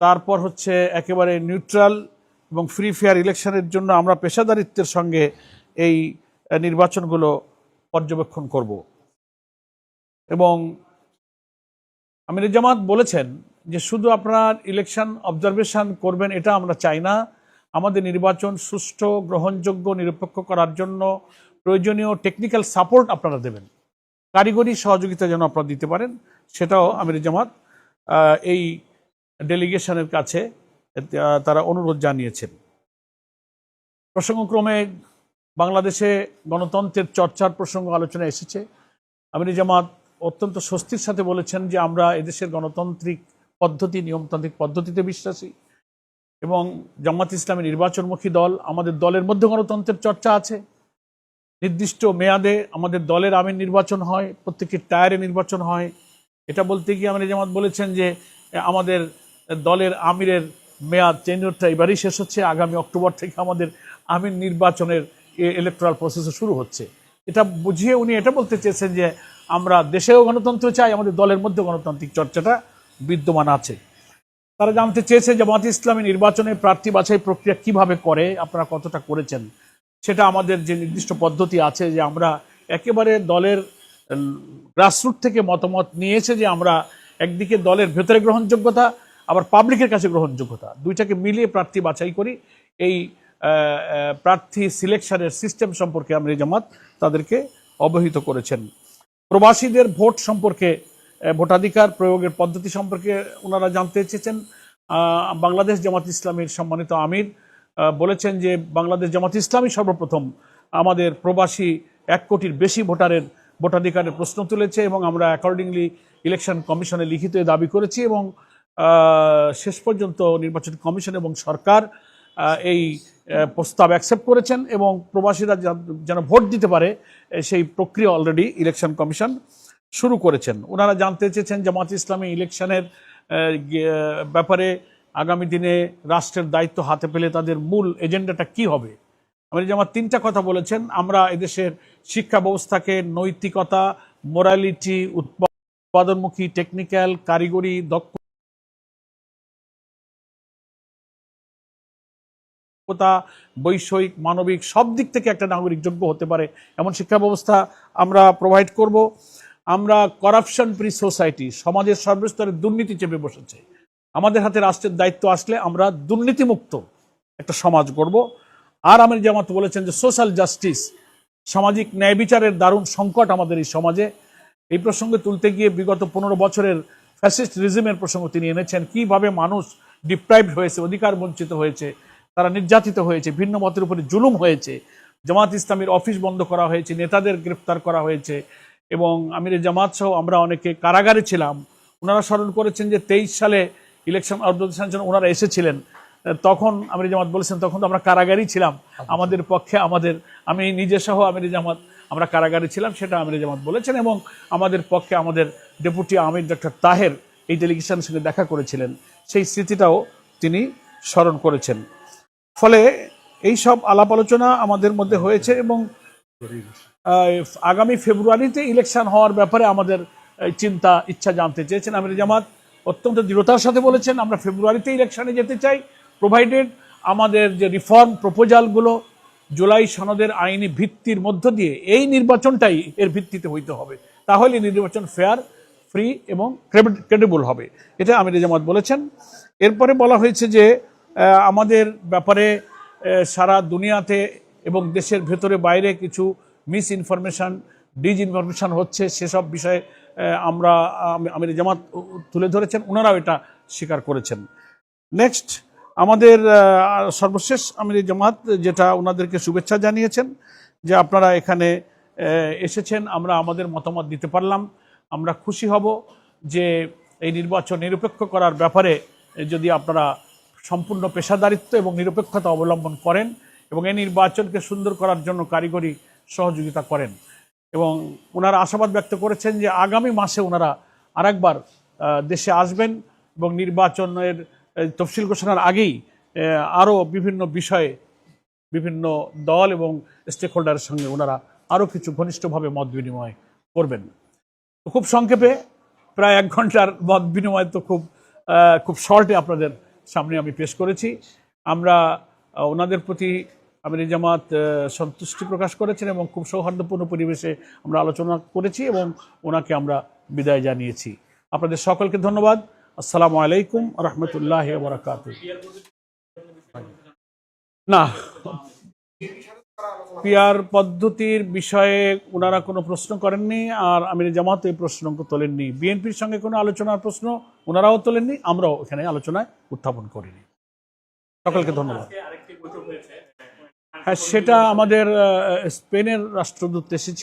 তারপর হচ্ছে একেবারে নিউট্রাল এবং ফ্রি ফেয়ার ইলেকশনের জন্য আমরা পেশাদারিত্বের সঙ্গে এই নির্বাচনগুলো পর্যবেক্ষণ করব। এবং আমির জামাত বলেছেন যে শুধু আপনার ইলেকশন অবজারভেশন করবেন এটা আমরা চাই না। আমাদের নির্বাচন সুষ্ঠু, গ্রহণযোগ্য, নিরপেক্ষ করার জন্য প্রয়োজনীয় টেকনিক্যাল সাপোর্ট আপনারা দেবেন। কারিগরি সহযোগিতা যেন আপনারা দিতে পারেন, সেটাও আমির জামাত এই ডেলিগেশনের কাছে তারা অনুরোধ জানিয়েছেন। প্রসঙ্গক্রমে বাংলাদেশে গণতন্ত্রের চর্চার প্রসঙ্গ আলোচনা এসেছে। আমির জামাত অত্যন্ত স্বস্তির সাথে বলেছেন যে আমরা এদেশের গণতান্ত্রিক পদ্ধতি, নিয়মতান্ত্রিক পদ্ধতিতে বিশ্বাসী এবং জামাত ইসলামী নির্বাচনমুখী দল আমাদের দলের মধ্যে গণতন্ত্রের চর্চা আছে। নির্দিষ্ট মেয়াদে আমাদের দলের আমির নির্বাচন হয়, প্রত্যেকের টায়ারে নির্বাচন হয়। এটা বলতে গিয়ে আমির জামাত বলেছেন যে আমাদের দলের আমিরের মেয়াদ টেনিয়রটা এবারই শেষ হচ্ছে। আগামী অক্টোবর থেকে আমাদের আমির নির্বাচনের ইলেকট্রাল প্রসেসও শুরু হচ্ছে। এটা বুঝিয়ে উনি এটা বলতে চেয়েছেন যে, আমরা দেশেও গণতন্ত্র চাই, আমাদের দলের মধ্যে গণতান্ত্রিক চর্চাটা বিদ্যমান আছে। তারা জানতে চেয়েছে জামাত ইসলামী নির্বাচনে প্রার্থী বাছাই প্রক্রিয়া কীভাবে করে, আপনারা কতটা করেছেন? সেটা আমাদের যে নির্দিষ্ট পদ্ধতি আছে যে আমরা একেবারে দলের গ্রাসরুট থেকে মতামত নিয়েছে যে আমরা একদিকে দলের ভেতরে গ্রহণযোগ্যতা আবার পাবলিকের কাছে গ্রহণযোগ্যতা। দুইটাকে মিলিয়ে প্রার্থী বাছাই করি। এই প্রার্থী সিলেকশনের সিস্টেম সম্পর্কে আমরা জামাত তাদেরকে অবহিত করেছেন। প্রবাসীদের ভোট সম্পর্কে ভোটাধিকার প্রয়োগের পদ্ধতি সম্পর্কে ওনারা জানতে চেয়েছেন। বাংলাদেশ জামাত ইসলামীর সম্মানিত আমির বলেছেন যে বাংলাদেশ জামাত ইসলামী সর্বপ্রথম আমাদের প্রবাসী এক কোটির বেশি ভোটারের ভোটাধিকারের প্রশ্ন তুলেছে এবং আমরা অ্যাকর্ডিংলি ইলেকশন কমিশনে লিখিত দাবি করেছি এবং শেষ পর্যন্ত নির্বাচন কমিশন এবং সরকার এই প্রস্তাব অ্যাকসেপ্ট করেছেন এবং প্রবাসীরা যেন ভোট দিতে পারে সেই প্রক্রিয়া অলরেডি ইলেকশন কমিশন শুরু করেছেন। ওনারা জানতে চেয়েছেন জামাত ইসলামী ইলেকশনের ব্যাপারে আগামী দিনে রাষ্ট্রের দায়িত্ব হাতে পেলে তাদের মূল এজেন্ডাটা কি হবে? আমি জামাত তিনটা কথা বলেছেন। আমরা এদেশের শিক্ষা ব্যবস্থাকে, নৈতিকতা মোরালিটি উৎপাদনমুখী টেকনিক্যাল কারিগরি, দক্ষ দক্ষতা, বৈষয়িক, মানবিক, সব দিক থেকে একটা নাগরিক যোগ্য হতে পারে। এমন শিক্ষা ব্যবস্থা আমরা প্রোভাইড করব। আমরা করাপশন ফ্রি সোসাইটি সমাজের সর্বস্তরে দুর্নীতি চেপে বসেছে। আমাদের হাতে রাষ্ট্রের দায়িত্ব আসলে আমরা দুর্নীতিমুক্ত একটা সমাজ গড়ব। আর আমির জামাত বলেছেন যে সোশ্যাল জাস্টিস সামাজিক ন্যায় বিচারের দারুণ সংকট আমাদের এই সমাজে। এই প্রসঙ্গে তুলতে গিয়ে বিগত পনেরো বছরের ফ্যাসিস্ট রিজিমের প্রসঙ্গ তিনি এনেছেন। কীভাবে মানুষ ডিপ্রাইভড হয়েছে, অধিকার বঞ্চিত হয়েছে তারা নির্যাতিত হয়েছে, ভিন্ন মতের উপরে জুলুম হয়েছে। জামাত ইসলামীর অফিস বন্ধ করা হয়েছে, নেতাদের গ্রেফতার করা হয়েছে এবং আমির জামাত সহ আমরা অনেকে কারাগারে ছিলাম। ওনারা স্মরণ করেছেন যে তেইশ সালে ইলেকশন জন্য ওনারা এসেছিলেন, তখন আমির জামাত বলেছেন, তখন তো আমরা কারাগারেই ছিলাম। আমাদের পক্ষে আমাদের, আমি নিজে সহ আমির জামাত, আমরা কারাগারে ছিলাম, সেটা আমির জামাত বলেছেন এবং আমাদের পক্ষে আমাদের ডেপুটি আমির ডক্টর তাহের এই ডেলিগেশনের সঙ্গে দেখা করেছিলেন। সেই স্মৃতিটাও তিনি স্মরণ করেছেন। ফলে এই সব আলাপ আলোচনা আমাদের মধ্যে হয়েছে এবং আগামী ফেব্রুয়ারিতে ইলেকশন হওয়ার ব্যাপারে আমাদের চিন্তা, ইচ্ছা জানতে চেয়েছেন আমির জামাত। অত্যন্ত দৃঢ়তার সাথে বলেছেন, আমরা ফেব্রুয়ারিতে ইলেকশনে যেতে চাই। প্রোভাইডেড আমাদের যে রিফর্ম প্রপোজালগুলো জুলাই সনদের আইনি ভিত্তির মধ্য দিয়ে এই নির্বাচনটাই এর ভিত্তিতে হইতে হবে। তাহলে নির্বাচন ফেয়ার ফ্রি এবং ক্রেডিবল হবে। এটা আমির জামাত বলেছেন। এরপরে বলা হয়েছে যে আমাদের ব্যাপারে সারা দুনিয়াতে এবং দেশের ভেতরে বাইরে কিছু মিস ইনফরমেশন ডিজ ইনফরমেশন হচ্ছে, সেসব বিষয়ে আমরা, আম- আমির জামাত তুলে ধরেছেন ওনারাও এটা স্বীকার করেছেন। নেক্সট আমাদের সর্বশেষ আমির জামাত, যেটা ওনাদেরকে শুভেচ্ছা জানিয়েছেন, যে আপনারা এখানে এসেছেন, আমরা আমাদের মতামত দিতে পারলাম, আমরা খুশি হব যে এই নির্বাচন নিরপেক্ষ করার ব্যাপারে যদি আপনারা সম্পূর্ণ পেশাদারিত্ব এবং নিরপেক্ষতা অবলম্বন করেন এবং এই নির্বাচনকে সুন্দর করার জন্য কারিগরি সহযোগিতা করেন। এবং ওনারা আশাবাদ ব্যক্ত করেছেন যে আগামী মাসে ওনারা আরেকবার দেশে আসবেন এবং নির্বাচনের তফসিল ঘোষণার আগেই আরও বিভিন্ন বিষয়ে বিভিন্ন দল এবং স্টেক হোল্ডারের সঙ্গে ওনারা আরও কিছু ঘনিষ্ঠভাবে মত বিনিময় করবেন। খুব সংক্ষেপে, প্রায় এক ঘণ্টার মত বিনিময় তো খুব খুব শর্টে আপনাদের সামনে আমি পেশ করেছি। আমরা ওনাদের প্রতি আমির জামাত সন্তুষ্টি প্রকাশ করেছেন এবং খুব সৌহার্দ্যপূর্ণ পরিবেশে আমরা আলোচনা করেছি এবং ওনাকে আমরা বিদায় জানিয়েছি। আপনাদের সকলকে ধন্যবাদ। আসসালামু আলাইকুম রহমতুল্লাহ বরাকাত না, পিয়ার পদ্ধতির বিষয়ে ওনারা কোনো প্রশ্ন করেননি আর আমির জামাত এই প্রশ্ন তোলেননি। বিএনপির সঙ্গে কোনো আলোচনার প্রশ্ন ওনারাও তোলেননি আমরাও এখানে আলোচনায় উত্থাপন করিনি। সকলকে ধন্যবাদ। হ্যাঁ সেটা আমাদের স্পেনের রাষ্ট্রদূত এসেছে